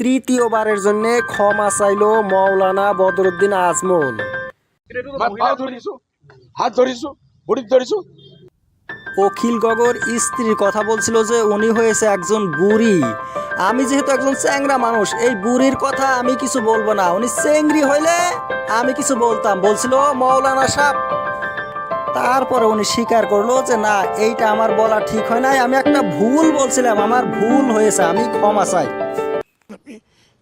তৃতীয়বারের জন্য ক্ষমা চাইল মৌলানা বদরুদ্দিন আজমল। হাত অখিল গগর স্ত্রীর কথা বলছিল যে উনি হয়েছে একজন বুড়ি। আমি যেহেতু একজন চ্যাংরা মানুষ এই বুড়ির কথা আমি কিছু বলব না। উনি চেংড়ি হইলে আমি কিছু বলতাম। বলছিল মৌলানা সাপ তারপরে উনি স্বীকার করল যে না এইটা আমার বলা ঠিক হয় নাই। আমি একটা ভুল বলছিলাম। আমার ভুল হয়েছে। আমি ক্ষমা চাই।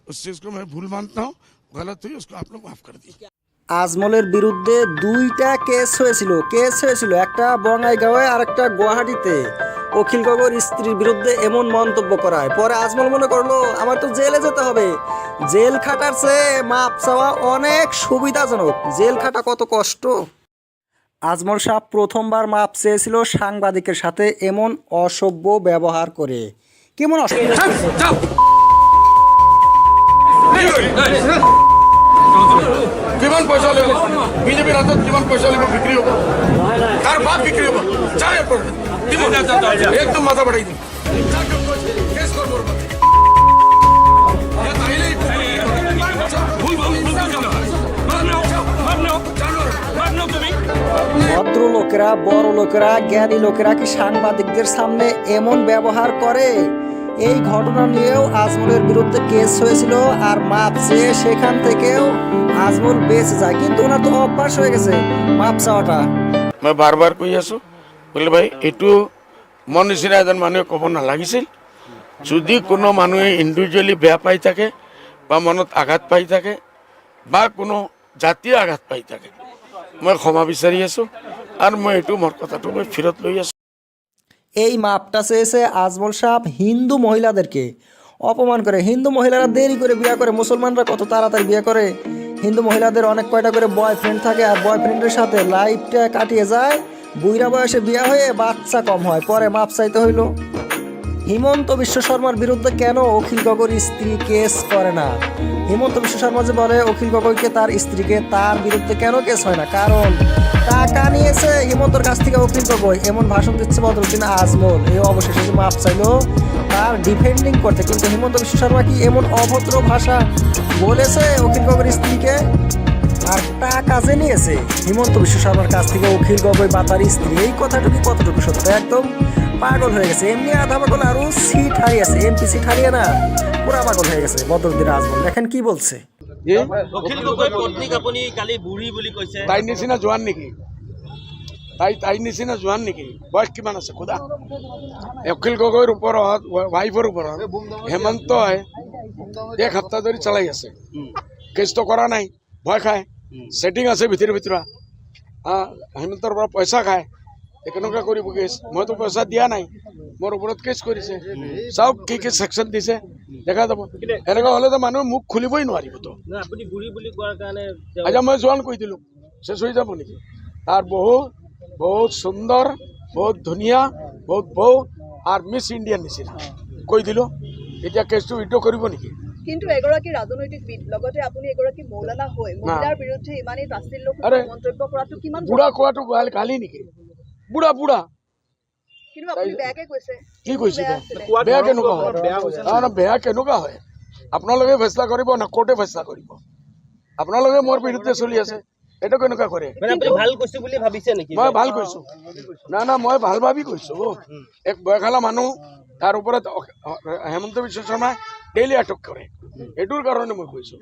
उस चीज को मैं भूल मानता हूँ गलत हुई उसको आप लोग माफ कर दीजिए আজমলের বিরুদ্ধে দুইটা কেস হয়েছিল কেস হয়েছিল একটা বঙ্গাইগাঁওয়ে আর একটা গুয়াহাটিতে অখিল গগর স্ত্রীর বিরুদ্ধে এমন মন্তব্য করায় পরে আজমল মনে করলো আমার তো জেলে যেতে হবে জেল খাটার চেয়ে মাপ চাওয়া অনেক সুবিধাজনক জেল খাটা কত কষ্ট আজমল সাহ প্রথমবার মাপ চেয়েছিল সাংবাদিকের সাথে এমন অসভ্য ব্যবহার করে কেমন অসভ্য কিমান পইচা বিজেপিৰ হাতত কিমান পইচা লাগিব বিক্ৰী হ'ব? তাৰ বাপ বিক্ৰী হ'ব? একদম মাথা বাঢ়াই দিম। কেছ ভদ্রলোকেরা বড় লোকেরা জ্ঞানী লোকেরা কি সাংবাদিকদের সামনে এমন ব্যবহার করে? এই ঘটনা নিয়েও আজমলের বিরুদ্ধে কেস হয়েছিল আর মাপ চেয়ে সেখান থেকেও আজমল বেঁচে যায়। কিন্তু ওনার তো অভ্যাস হয়ে গেছে মাপ চাওয়াটা। মই বাৰ কৈ আছোঁ, বোলে ভাই, এইটো মোৰ নিচিনা এজন মানুহে ক'ব নালাগিছিল। যদি কোনো মানুহে ইণ্ডিভিজুৱেলি বেয়া পাই থাকে বা মনত আঘাত পাই থাকে বা কোনো জাতীয় আঘাত পাই থাকে, মই ক্ষমা বিচাৰি আছোঁ। আৰু মই এইটো মোৰ কথাটো মই ফিৰত লৈ আছোঁ। এই মাপটা চেয়েছে আজমল সাহেব হিন্দু মহিলাদেরকে। অপমান করে, হিন্দু মহিলারা দেরি করে বিয়ে করে, মুসলমানরা কত তাড়াতাড়ি বিয়ে করে। হিন্দু মহিলাদের অনেক কয়টা করে বয়ফ্রেন্ড থাকে আর বয়ফ্রেন্ডের সাথে লাইফটা কাটিয়ে যায় বুইরা বয়সে বিয়ে হয়ে বাচ্চা কম হয়, পরে মাপ চাইতে হইল। হিমন্ত বিশ্ব শর্মার বিরুদ্ধে কেন অখিল গগৈর স্ত্রী কেস করে না? হিমন্ত বিশ্ব শর্মা যে বলে অখিল গগৈকে তার স্ত্রীকে, তার বিরুদ্ধে কেন কেস হয় না? কারণ টাকা নিয়েছে হিমন্তর কাছ থেকে অখিল গগৈ, এমন ভাষণ দিচ্ছে বদরুদ্দিন আজমল। এই অবশেষে যে মাপ চাইলো, তার ডিফেন্ডিং করতে। কিন্তু হিমন্ত বিশ্ব শর্মা কি এমন অভদ্র ভাষা বলেছে অখিল গগৈর স্ত্রীকে? আর টাকা যে নিয়েছে। হিমন্ত বিশ্ব শর্মার কাছ থেকে অখিল গগৈ বা তার স্ত্রী এই কথাটুকু কতটুকু সত্য? একদম পাগল হয়ে গেছে। এমনি আধা পাগল আরও সিট হারিয়েছে এমপি সিট হারিয়ে না পুরা পাগল হয়ে গেছে বদরুদ্দিন আজমল দেখেন কি বলছে। অখিল গগৈ পত্নীক আপুনি কালি বুঢ়ী বুলি কৈছে। তাইৰ নিচিনা জোৱান নেকি? তাই তাইৰ নিচিনা জোৱান নেকি? বয়স কিমান আছে খুদা? অখিল গগৈৰ ওপৰত ৱাইফৰ ওপৰত হেমন্তই এক সপ্তাহ ধৰি চলাই আছে। কেছটো কৰা নাই ভয় খায়। ছেটিং আছে ভিতৰে ভিতৰা আহ, হেমন্তৰ পৰা পইচা খায়। কেনেকুৱা কৰিব কেছ মইতো পইচা দিয়া নাই। মোৰ ওপৰত কেছ কৰিছে। চাওক কি কি ছেকশ্যন দিছে। দেখা যাব। এনেকুৱা হ'লেতো মানুহে মুখ খুলিবই নোৱাৰিবতো আচ্ছা মই জোৱান কৈ দিলোঁ। শেষ হৈ যাব নেকি? তাৰ বহুত বহুত সুন্দৰ বহুত ধুনীয়া বহুত বৌ আৰু মিছ ইণ্ডিয়াৰ নিচিনা। কৈ দিলোঁ। এতিয়া কেছটো উইড্ৰ কৰিব নেকি? কিন্তু এগৰাকী ৰাজনৈতিকবিদ লগতে আপুনি এগৰাকী মৌলানা হৈ মহিলাৰ বিৰুদ্ধে ইমানেই তাচ্ছিল্য আৰে, মন্তব্য কৰাটো কিমান বুঢ়া কোৱাটো ভালো গালি নেকি? বুঢ়া বুঢ়া। কিন্তু আপুনি বেয়াকে কৈছে। কি কৈছে বেয়া বেয়া আছিলে। বেয়া কেনেকুৱা হয়? বেয়া কেনেকুৱা হয়? আপোনালোকে ফেচলা কৰিব না কোৰ্টে ফেচলা কৰিব? আপোনালোকে মোৰ বিৰুদ্ধে চলি আছে। এইটো কেনেকুৱা কৰে? মানে আপুনি ভালো কৈছো বুলি ভাবিছে মই ভালো কৈছো। না না মই ভালো ভাবি কৈছো। এক বয়সালা মানুহ তাৰ ওপৰত হেমন্ত বিশ্ব শৰ্মাই ডেইলি আটক কৰে এইটোৰ কাৰণে মই কৈছো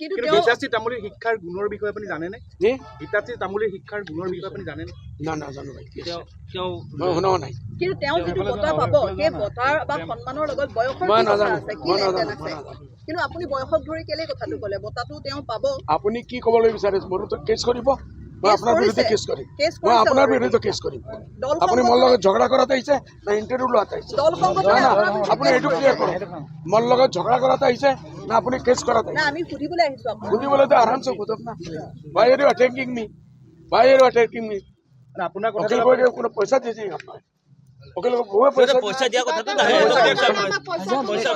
গীতাশ্ৰী তামুলীৰ শিক্ষাৰ গুণৰ বিষয়ে আপুনি জানেনে কি গীতাশ্ৰী তামুলীৰ শিক্ষাৰ গুণৰ বিষয়ে আপুনি জানেনে না নাজানো ভাই কি আছে? তেওঁ তেওঁ মই শুনাও নাই কিন্তু তেওঁ যিটো বঁটা পাব সেই বঁটাৰ বা সন্মানৰ লগত বয়সৰ মই কি কথা নাজানো, আছে কি মই লেনদেন নাজানো, মই আছে নাজানো। কিন্তু আপুনি বয়সক ধৰি কেলে কথাটো ক'লে বঁটাটো তেওঁ পাব আপুনি কি ক'বলৈ বিচাৰিছে মোৰতো কেছ কৰিব কৰিছে। কেছ কৰিম। কেছ মই কৰিছে আপোনাৰ already। কেছ কৰিম। আপুনি মোৰ লগত ঝগড়া কৰাত আহিছে না ইণ্টাৰভিউ লোৱাত আহিছে। না না আপুনি এইটো ক্লিয়াৰ কৰক। মোৰ লগত ঝগড়া কৰাত আহিছে না আপুনি কেছ কৰাত আহিছে। না আমি আহিছো আপোনাক। বুঝিবলৈ তো আরামসে বুঝব না। ভাই এর অ্যাটাকিং মি ভাই এর অ্যাটাকিং মি আপোনাৰ ওকিল কোনো পয়সা দিয়েছে আপনার ওকিল বউয়ে পয়সা কথাটো নাহে। পইচা